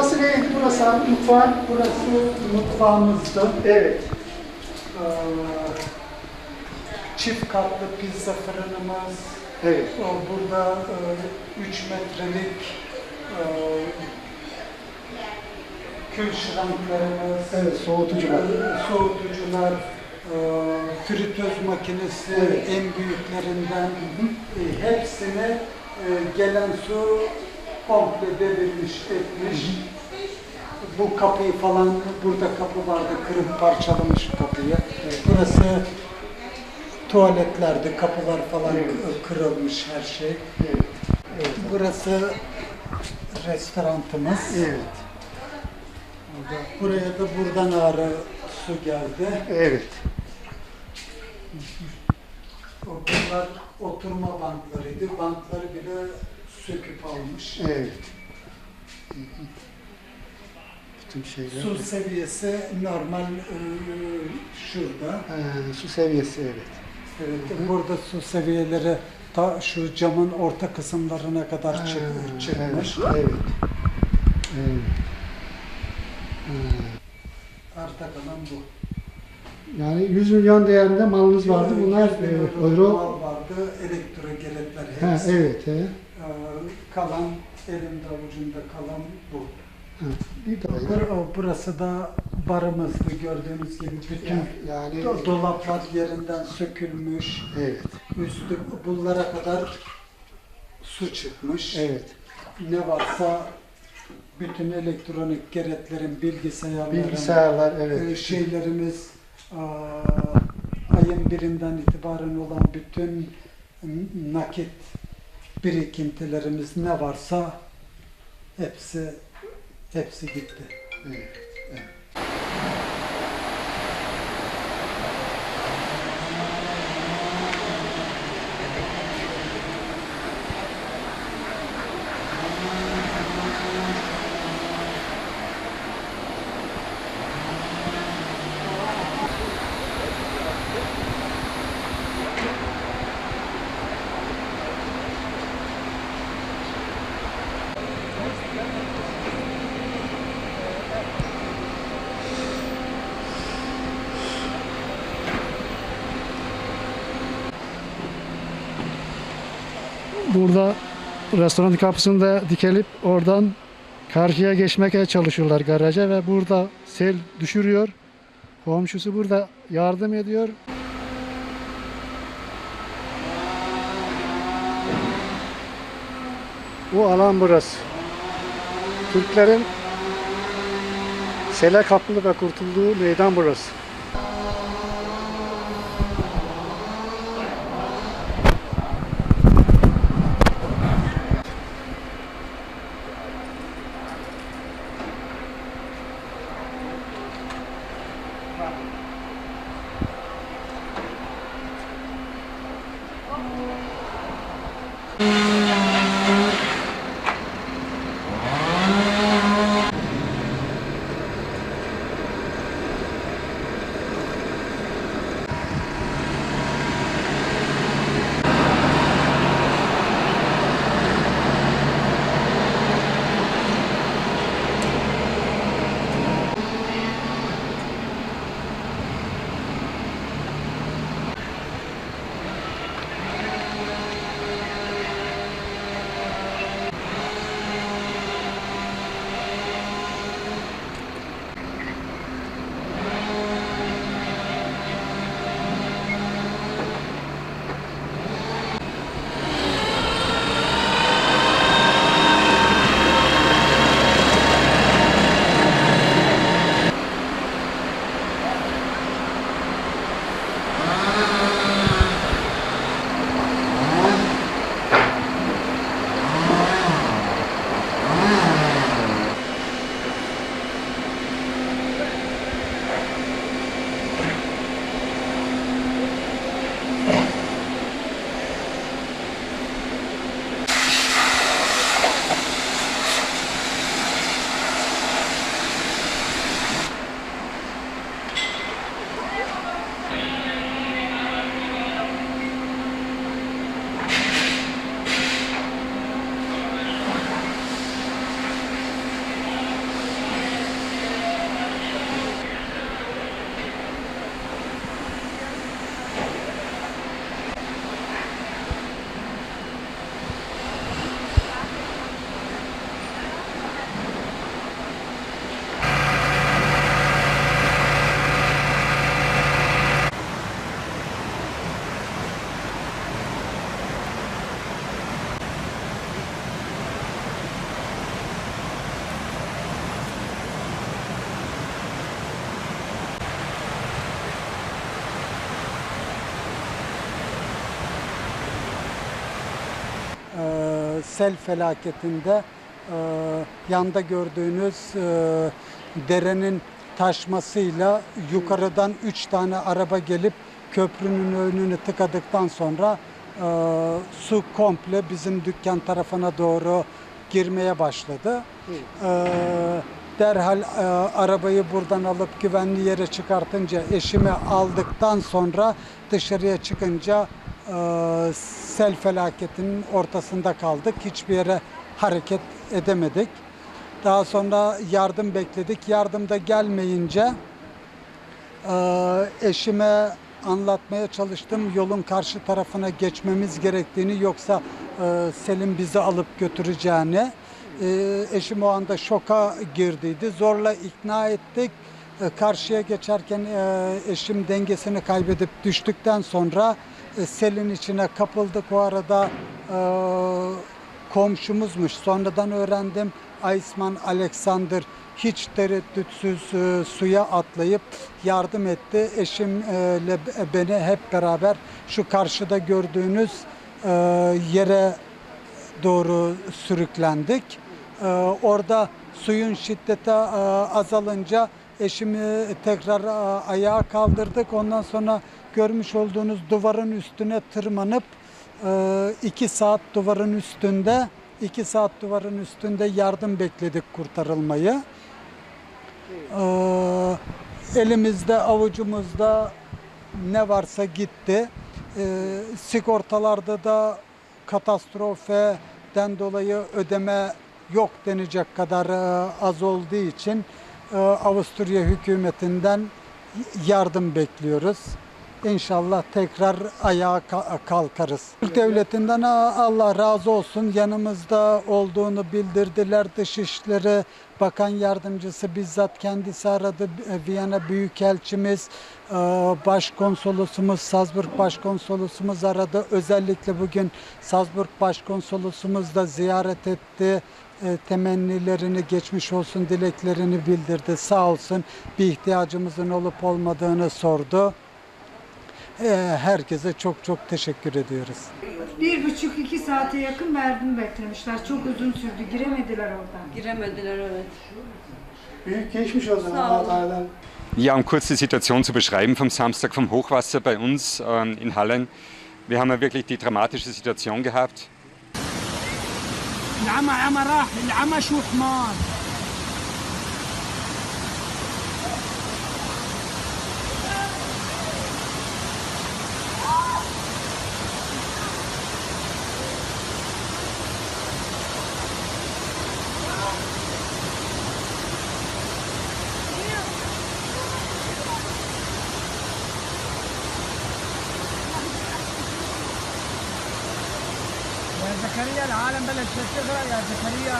Burası neydi? Burası abi mutfak. Burası mutfağımızdı. Evet. Ee, çift katlı pizza fırınımız. Evet. O Burada 3 metrelik e, kül şranklarımız, Evet, soğutucular. e, soğutucular, e, fritöz makinesi Evet. en büyüklerinden e, hepsine e, gelen su komple devirmiş, etmiş. Bu kapıyı falan, burada kapı vardı, kırıp parçalamış kapıyı. Burası tuvaletlerdi, kapılar falan Evet. kırılmış her şey. Evet. Burası restorantımız. Evet. Buraya da buradan ağrı su geldi. Evet. Bunlar oturma banklarıydı. Bankları bile söküp almış. Evet. Bütün şeyler. Su seviyesi normal e, şurada. Ha, su seviyesi evet. Evet, burada su seviyeleri ta şu camın orta kısımlarına kadar Ha, çık- çıkmış. Evet. Evet. evet. Ha, Arta kalan bu. Yani 100 milyon değerinde malınız vardı. Bunlar e, euro. mal vardı, elektro gerekler Ha, hepsi. evet. He. Kalan elimde avucumda kalan bu. Bir daha. Bur- Burası da barımızdı gördüğünüz gibi bütün Yani do- dolaplar yerinden sökülmüş. evet. Üstü bunlara kadar su çıkmış. Evet. Ne varsa bütün elektronik gereklerin bilgisayarların, Bilgisayarlar e, evet. şeylerimiz aa, ayın birinden itibaren olan bütün n- nakit birikintilerimiz ne varsa hepsi hepsi gitti. Evet. Burada restoran kapısında dikelip oradan karşıya geçmeye çalışıyorlar garaja ve burada sel düşürüyor. Komşusu burada yardım ediyor. Bu alan burası. Türklerin sele kapıldı ve kurtulduğu meydan burası. Sel felaketinde e, yanda gördüğünüz e, derenin taşmasıyla yukarıdan üç tane araba gelip köprünün önünü tıkadıktan sonra e, su komple bizim dükkan tarafına doğru girmeye başladı. E, derhal e, arabayı buradan alıp güvenli yere çıkartınca eşimi aldıktan sonra dışarıya çıkınca e, sel felaketinin ortasında kaldık. Hiçbir yere hareket edemedik. Daha sonra yardım bekledik. Yardım da gelmeyince e, eşime anlatmaya çalıştım yolun karşı tarafına geçmemiz gerektiğini yoksa e, Selim bizi alıp götüreceğini. E, eşim o anda şoka girdiydi. Zorla ikna ettik. E, karşıya geçerken eşim dengesini kaybedip düştükten sonra selin içine kapıldık. O arada e, komşumuzmuş. Sonradan öğrendim. Aysman Alexander hiç tereddütsüz e, suya atlayıp yardım etti. Eşimle beni hep beraber şu karşıda gördüğünüz e, yere doğru sürüklendik. E, orada suyun şiddeti e, azalınca eşimi tekrar e, ayağa kaldırdık. Ondan sonra görmüş olduğunuz duvarın üstüne tırmanıp e, iki saat duvarın üstünde iki saat duvarın üstünde yardım bekledik kurtarılmayı. Ee, elimizde avucumuzda ne varsa gitti. Ee, sigortalarda da katastrofeden dolayı ödeme yok denecek kadar e, az olduğu için e, Avusturya hükümetinden yardım bekliyoruz. İnşallah tekrar ayağa ka- kalkarız. Türk devletinden Allah razı olsun yanımızda olduğunu bildirdiler. Dışişleri Bakan Yardımcısı bizzat kendisi aradı. E, Viyana Büyükelçimiz, e, Başkonsolosumuz, Salzburg Başkonsolosumuz aradı. Özellikle bugün Salzburg Başkonsolosumuz da ziyaret etti. E, temennilerini, geçmiş olsun dileklerini bildirdi. Sağ olsun bir ihtiyacımızın olup olmadığını sordu. E, Herkese çok çok teşekkür ediyoruz. Bir buçuk iki saate yakın yardım beklemişler. Çok uzun sürdü. Giremediler oradan. Giremediler evet. Büyük geçmiş olsun Sağ Allah olun. Teala. Ja, um kurz die Situation zu beschreiben vom Samstag vom Hochwasser bei uns ähm, in Hallen. Wir haben ja wirklich die dramatische Situation gehabt. العمى عمى راح العمى شو حمار ചെറിയ നാലണ്ട ലക്ഷത്തിലായിട്ട് ചെറിയ